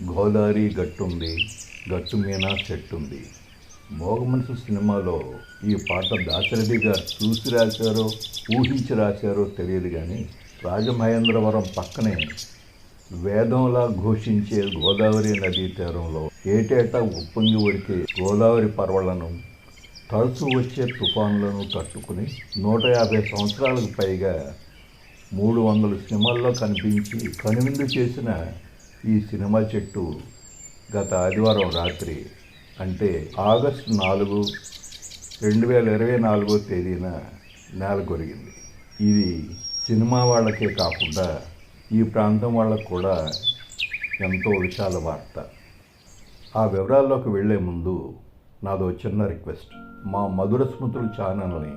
గోదావరి గట్టుంది గట్టు మీద చెట్టుంది. మోగ మనసు సినిమాలో ఈ పాట దాశరథిగా చూసి రాశారో ఊహించి రాశారో తెలియదు కానీ రాజమహేంద్రవరం పక్కనే వేదంలా ఘోషించే గోదావరి నదీ తీరంలో ఏటేటా ఉప్పొంగి ఉడికే గోదావరి పర్వలను తరచు వచ్చే తుఫాన్లను తట్టుకుని నూట యాభై సంవత్సరాలకు పైగా మూడు వందల సినిమాల్లో కనిపించి కనువిందు చేసిన ఈ సినిమా చెట్టు గత ఆదివారం రాత్రి అంటే ఆగస్టు నాలుగు రెండు వేల ఇరవై నాలుగో తేదీన నేల కొరిగింది. ఇది సినిమా వాళ్ళకే కాకుండా ఈ ప్రాంతం వాళ్ళకు కూడా ఎంతో విశాల వార్త. ఆ వివరాల్లోకి వెళ్ళే ముందు నాదో చిన్న రిక్వెస్ట్. మా మధుర స్మృతులు ఛానల్ని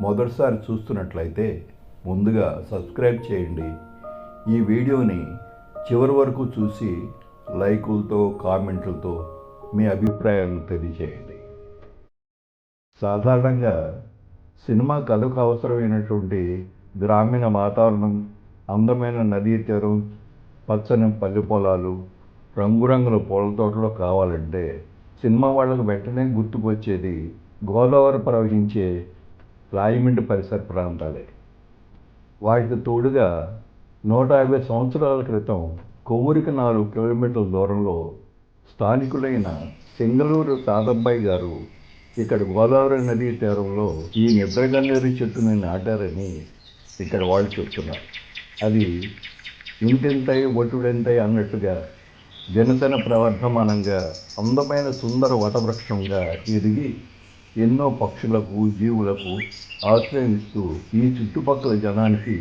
మొదటిసారి చూస్తున్నట్లయితే ముందుగా సబ్స్క్రైబ్ చేయండి. ఈ వీడియోని చివరి వరకు చూసి లైకులతో కామెంట్లతో మీ అభిప్రాయాలను తెలియజేయండి. సాధారణంగా సినిమా కథకు అవసరమైనటువంటి గ్రామీణ వాతావరణం అందమైన నదీ తీరం పచ్చని పల్లె పొలాలు రంగురంగుల పూల తోటలో కావాలంటే సినిమా వాళ్ళకు వెంటనే గుర్తుకొచ్చేది గోదావరి ప్రవహించే రాయమండ్రి పరిసర ప్రాంతాలే. వాటికి తోడుగా నూట యాభై సంవత్సరాల క్రితం కొవ్వూరికి నాలుగు కిలోమీటర్ల దూరంలో స్థానికులైన సింగళూరు తాతబ్బాయి గారు ఇక్కడ గోదావరి నదీ తీరంలో ఈ నిద్రగన్నేరు చెట్టుని నాటారని ఇక్కడ వాళ్ళు చెప్తున్నారు. అది ఇంటింతై ఒటుడెంతై అన్నట్టుగా జనతన ప్రవర్ధమానంగా అందమైన సుందర వటవృక్షంగా ఎదిగి ఎన్నో పక్షులకు జీవులకు ఆశ్రయిస్తూ ఈ చుట్టుపక్కల జనానికి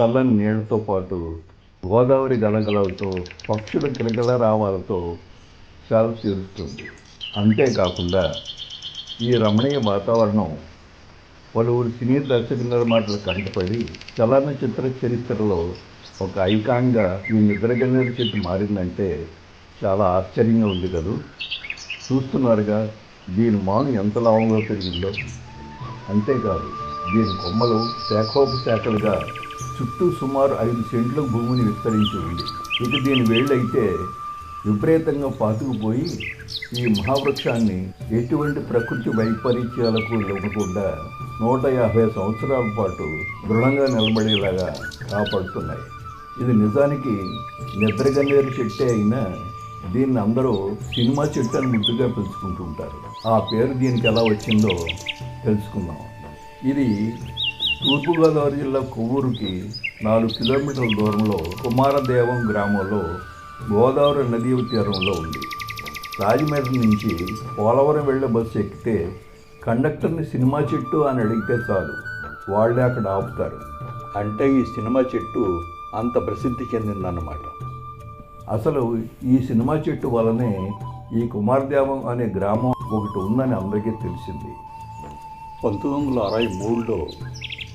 చల్లని నీళ్ళతో పాటు గోదావరి గలగలలతో పక్షుల గిలగల రావాలతో చాలా తీరుస్తుంది. అంతేకాకుండా ఈ రమణీయ వాతావరణం పలువురు సినీ దర్శకుల మాటలు కంటపడి చలనచిత్ర చరిత్రలో ఒక ఐకాన్గా ఈ నిద్రగన్నేరు చెట్టు మారిందంటే చాలా ఆశ్చర్యంగా ఉంది కదూ? చూస్తున్నారుగా దీని మాను ఎంత లాభంగా పెరిగిందో. అంతేకాదు దీని కొమ్మలు శాఖోపశాఖలుగా చుట్టూ సుమారు ఐదు సెంట్ల భూమిని విస్తరించి ఉంది. ఇక దీని వేళ్ళైతే విపరీతంగా పాతుకుపోయి ఈ మహావృక్షాన్ని ఎటువంటి ప్రకృతి వైపరీత్యాలకు ఇవ్వకుండా నూట యాభై సంవత్సరాల పాటు దృఢంగా నిలబడేలాగా కాపాడుతున్నాయి. ఇది నిజానికి నిద్రగన్నేరు చెట్టే అయినా దీన్ని అందరూ సినిమా చెట్టు అని ముద్దుగా పిలుచుకుంటుంటారు ఆ పేరు దీనికి ఎలా వచ్చిందో తెలుసుకుందాం. ఇది తూర్పుగోదావరి జిల్లా కొవ్వూరుకి నాలుగు కిలోమీటర్ల దూరంలో కుమారదేవం గ్రామంలో గోదావరి నదీ తీరంలో ఉంది. రాజమండ్రి నుంచి పోలవరం వెళ్ళే బస్సు ఎక్కితే కండక్టర్ని సినిమా చెట్టు అని అడిగితే చాలు వాళ్ళే అక్కడ ఆపుతారు. అంటే ఈ సినిమా చెట్టు అంత ప్రసిద్ధి చెందిందన్నమాట. అసలు ఈ సినిమా చెట్టు వలనే ఈ కుమారదేవం అనే గ్రామం ఒకటి ఉందని అందరికీ తెలిసింది. పంతొమ్మిది వందల అరవై మూడులో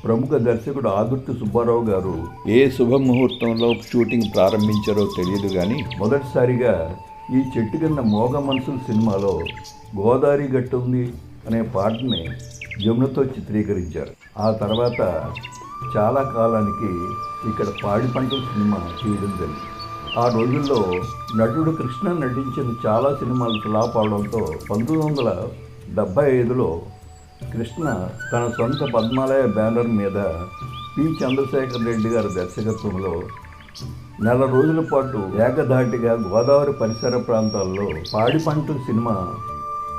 ప్రముఖ దర్శకుడు ఆదుర్తి సుబ్బారావు గారు ఏ శుభముహూర్తంలో షూటింగ్ ప్రారంభించారో తెలియదు కానీ మొదటిసారిగా ఈ చెట్టు కింద మోగ మనుషుల సినిమాలో గోదావరి గట్టు ఉంది అనే పాటని జమునతో చిత్రీకరించారు. ఆ తర్వాత చాలా కాలానికి ఇక్కడ పాడి పంటల సినిమా తీయడం జరిగింది. ఆ రోజుల్లో నటుడు కృష్ణ నటించిన చాలా సినిమాలు ఫ్లాప్ అవడంతో పంతొమ్మిది వందల డెబ్భై ఐదులో కృష్ణ తన సొంత పద్మాలయ బ్యానర్ మీద పి. చంద్రశేఖర్ రెడ్డి గారి దర్శకత్వంలో నెల రోజుల పాటు ఏకధాటిగా గోదావరి పరిసర ప్రాంతాల్లో పాడి పంటల సినిమా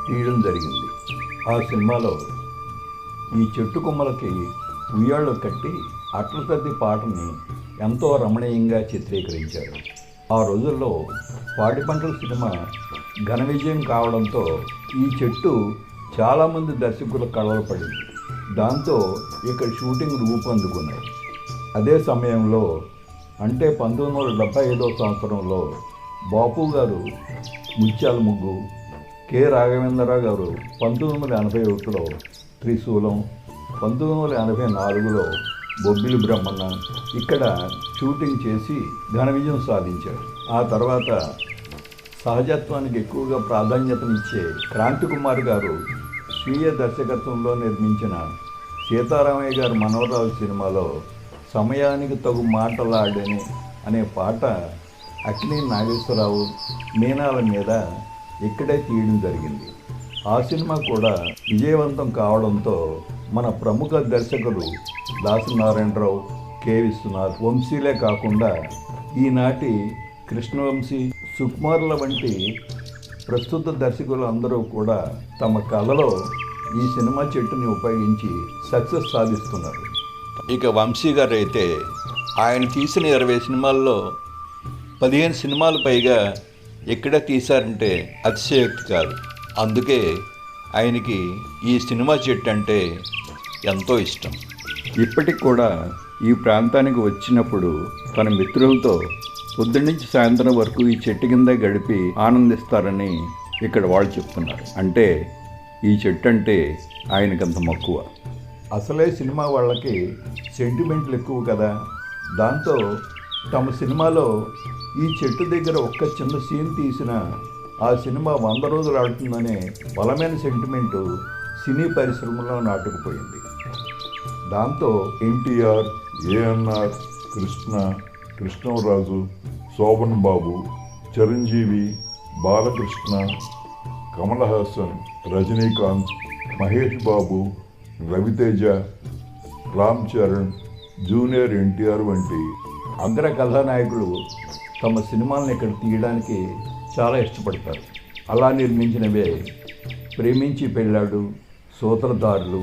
తీయడం జరిగింది. ఆ సినిమాలో ఈ చెట్టు కొమ్మలకి ఉయ్యాళ్ళు కట్టి అట్లతద్ది పాటని ఎంతో రమణీయంగా చిత్రీకరించారు. ఆ రోజుల్లో పాడి పంటల సినిమా ఘన విజయం కావడంతో ఈ చెట్టు చాలామంది దర్శకుల కళలు పడింది. దాంతో ఇక్కడ షూటింగ్ రూపొందుకున్నాయి అదే సమయంలో అంటే పంతొమ్మిది వందల డెబ్బై ఐదో సంవత్సరంలో బాపు గారు ముత్యాల ముగ్గు కె. రాఘవేంద్రరావు గారు పంతొమ్మిది వందల ఎనభై ఒకటిలో త్రిశూలం పంతొమ్మిది వందల ఎనభై నాలుగులో బొబ్బిలి బ్రహ్మణ ఇక్కడ షూటింగ్ చేసి ఘన విజయం సాధించారు. ఆ తర్వాత సహజత్వానికి ఎక్కువగా ప్రాధాన్యతనిచ్చే క్రాంతి కుమార్ గారు స్వీయ దర్శకత్వంలో నిర్మించిన సీతారామయ్య గారి మనోరావు సినిమాలో సమయానికి తగు మాటలాడని అనే పాట అక్కినే నాగేశ్వరరావు మీనాల మీద ఇక్కడే తీయడం జరిగింది. ఆ సినిమా కూడా విజయవంతం కావడంతో మన ప్రముఖ దర్శకులు దాసనారాయణరావు కె విశ్వనాథ్ వంశీలే కాకుండా ఈనాటి కృష్ణవంశీ సుకుమార్ల వంటి ప్రస్తుత దర్శకులు అందరూ కూడా తమ కళలో ఈ సినిమా చెట్టుని ఉపయోగించి సక్సెస్ సాధిస్తున్నారు. ఇక వంశీ గారు అయితే ఆయన తీసిన ఇరవై సినిమాల్లో పదిహేను సినిమాలు పైగా ఎక్కడ తీశారంటే అతిశయోక్తి కాదు. అందుకే ఆయనకి ఈ సినిమా చెట్టు అంటే ఎంతో ఇష్టం. ఇప్పటికి కూడా ఈ ప్రాంతానికి వచ్చినప్పుడు తన మిత్రులతో పొద్దున్నుంచి సాయంత్రం వరకు ఈ చెట్టు కింద గడిపి ఆనందిస్తారని ఇక్కడ వాళ్ళు చెప్తున్నారు. అంటే ఈ చెట్టు అంటే ఆయనకంత మక్కువ. అసలే సినిమా వాళ్ళకి సెంటిమెంట్లు ఎక్కువ కదా. దాంతో తమ సినిమాలో ఈ చెట్టు దగ్గర ఒక్క చిన్న సీన్ తీసిన ఆ సినిమా వంద రోజులు ఆడుతుందనే బలమైన సెంటిమెంటు సినీ పరిశ్రమలో నాటుకుపోయింది. దాంతో NTR ANR Krishna Krishnaraju Sobhan Babu Chiranjeevi Balakrishna Kamal Haasan Rajinikanth Mahesh Babu Raviteja Ram Charan junior NTR వంటి అగ్ర కథానాయకులు తమ సినిమాలను ఇక్కడ తీయడానికి చాలా ఇష్టపడతారు. అలా నిర్మించినవే ప్రేమించి పెళ్ళాడు సూత్రధారులు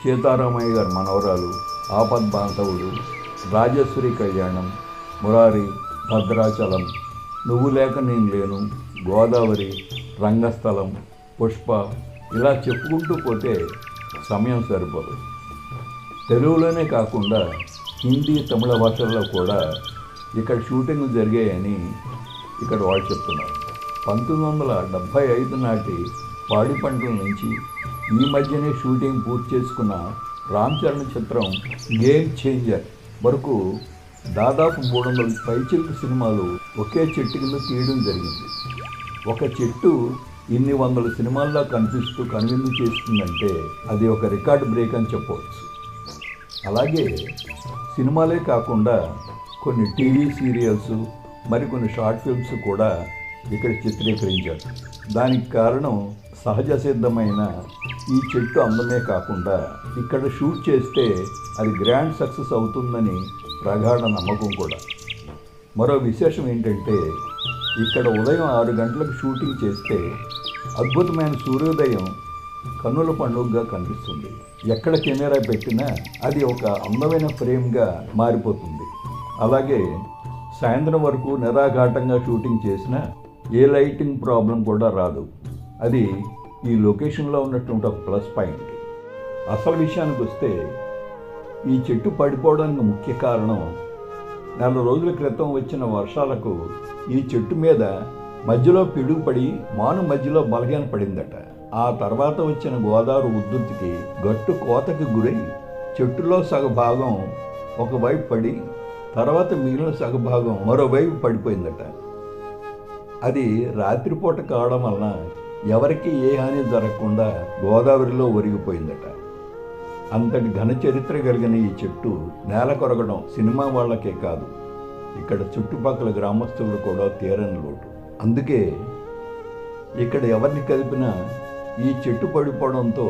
సీతారామయ్య గారి మనవరాలు ఆపద్ బాంధవులు రాజేశ్వరి కళ్యాణం మురారి భద్రాచలం. నువ్వు లేక నేను లేను. గోదావరి రంగస్థలం పుష్ప ఇలా చెప్పుకుంటూ పోతే సమయం సరిపోదు. తెలుగులోనే కాకుండా హిందీ తమిళ భాషల్లో కూడా ఇక్కడ షూటింగ్ జరిగాయని ఇక్కడ వాళ్ళు చెప్తున్నారు. పంతొమ్మిది వందల డెబ్భై ఐదు నాటి పాడి పంటల నుంచి ఈ మధ్యనే షూటింగ్ పూర్తి చేసుకున్న రామ్ చరణ్ చిత్రం గేమ్ చేంజర్ వరకు దాదాపు మూడు వందల పైచిల్లు సినిమాలు ఒకే చెట్టు కింద తీయడం జరిగింది. ఒక చెట్టు ఇన్ని వందల సినిమాల్లో కనిపిస్తూ కనువిందు చేస్తుందంటే అది ఒక రికార్డ్ బ్రేక్ అని చెప్పవచ్చు. అలాగే సినిమాలే కాకుండా కొన్ని టీవీ సీరియల్స్ మరికొన్ని షార్ట్ ఫిల్మ్స్ కూడా ఇక్కడ చిత్రీకరించారు. దానికి కారణం సహజ సిద్ధమైన ఈ చెట్టు అందమే కాకుండా ఇక్కడ షూట్ చేస్తే అది గ్రాండ్ సక్సెస్ అవుతుందని ప్రగాఢ నమ్మకం కూడా. మరో విశేషం ఏంటంటే ఇక్కడ ఉదయం ఆరు గంటలకు షూటింగ్ చేస్తే అద్భుతమైన సూర్యోదయం కన్నుల పండుగగా కనిపిస్తుంది. ఎక్కడ కెమెరా పెట్టినా అది ఒక అందమైన ఫ్రేమ్గా మారిపోతుంది. అలాగే సాయంత్రం వరకు నిరాఘాటంగా షూటింగ్ చేసినా ఏ లైటింగ్ ప్రాబ్లం కూడా రాదు. అది ఈ లొకేషన్లో ఉన్నటువంటి ఒక ప్లస్ పాయింట్. అసలు విషయానికి వస్తే ఈ చెట్టు పడిపోవడానికి ముఖ్య కారణం నెల రోజుల క్రితం వచ్చిన వర్షాలకు ఈ చెట్టు మీద మధ్యలో పిడుగుపడి మాను మధ్యలో బలగాన పడిందట. ఆ తర్వాత వచ్చిన గోదావరి ఉద్ధృతికి గట్టు కోతకి గురై చెట్టులో సగ భాగం ఒకవైపు పడి తర్వాత మిగిలిన సగభాగం మరోవైపు పడిపోయిందట. అది రాత్రిపూట కావడం వలన ఎవరికి ఏ హాని జరగకుండా గోదావరిలో ఒరిగిపోయిందట. అంతటి ఘన చరిత్ర కలిగిన ఈ చెట్టు నేల కొరగడం సినిమా వాళ్ళకే కాదు. ఇక్కడ చుట్టుపక్కల గ్రామస్తులు కూడా తీరని లోటు. అందుకే ఇక్కడ ఎవరిని కలిపినా ఈ చెట్టు పడిపోవడంతో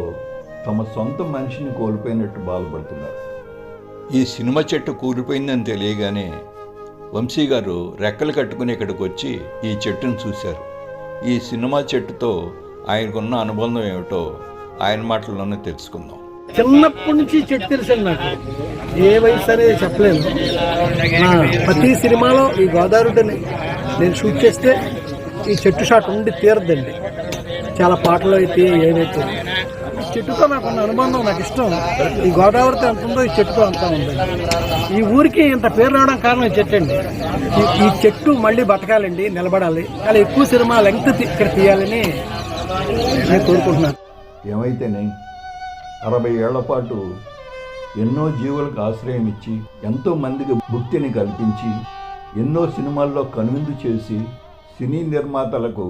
తమ సొంత మనిషిని కోల్పోయినట్టు బాధపడుతున్నారు. ఈ సినిమా చెట్టు కూలిపోయిందని తెలియగానే వంశీ గారు రెక్కలు కట్టుకుని ఇక్కడికి వచ్చి ఈ చెట్టును చూశారు. ఈ సినిమా చెట్టుతో ఆయనకున్న అనుబంధం ఏమిటో ఆయన మాటల్లోనే తెలుసుకుందాం. చిన్నప్పటి నుంచి చెట్టు తెలుసండి నాకు. ఏ వయసు అనేది చెప్పలేను. నా ప్రతి సినిమాలో ఈ గోదావరిని నేను షూట్ చేస్తే ఈ చెట్టు షాట్ ఉండి తీరదండి. చాలా పాటలు అయితే ఏవైతే ఈ చెట్టుతో నాకు ఉన్న అనుబంధం నాకు ఇష్టం. ఈ గోదావరితో ఎంత ఉందో ఈ చెట్టుతో అంత ఉందండి. ఈ ఊరికి ఇంత పేరు రావడం కారణం చెట్టు అండి. ఈ- ఈ చెట్టు మళ్ళీ బతకాలండి నిలబడాలి. అలా ఎక్కువ సినిమా లెంగ్త్ ఇక్కడ తీయాలని నేను కోరుకుంటున్నాను. ఏమైతేనే అరవై ఏళ్ళ పాటు ఎన్నో జీవులకు ఆశ్రయం ఇచ్చి ఎంతో మందికి భుక్తిని కల్పించి ఎన్నో సినిమాల్లో కనువిందు చేసి సినీ నిర్మాతలకు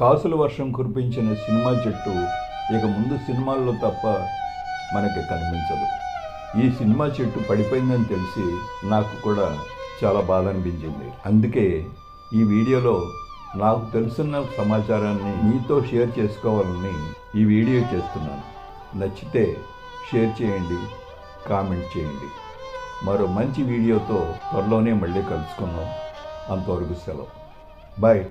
కాసుల వర్షం కురిపించిన సినిమా చెట్టు ఇక ముందు సినిమాల్లో తప్ప మనకి కనిపించదు. ఈ సినిమా చెట్టు పడిపోయిందని తెలిసి నాకు కూడా చాలా బాధ అనిపించింది. అందుకే ఈ వీడియోలో నాకు తెలుసున్న సమాచారాన్ని మీతో షేర్ చేసుకోవాలని ఈ వీడియో చేస్తున్నాను. నచ్చితే షేర్ చేయండి కామెంట్ చేయండి. మరో మంచి వీడియోతో త్వరలోనే మళ్ళీ కలుసుకుందాం. అంతవరకు సెలవు. బాయ్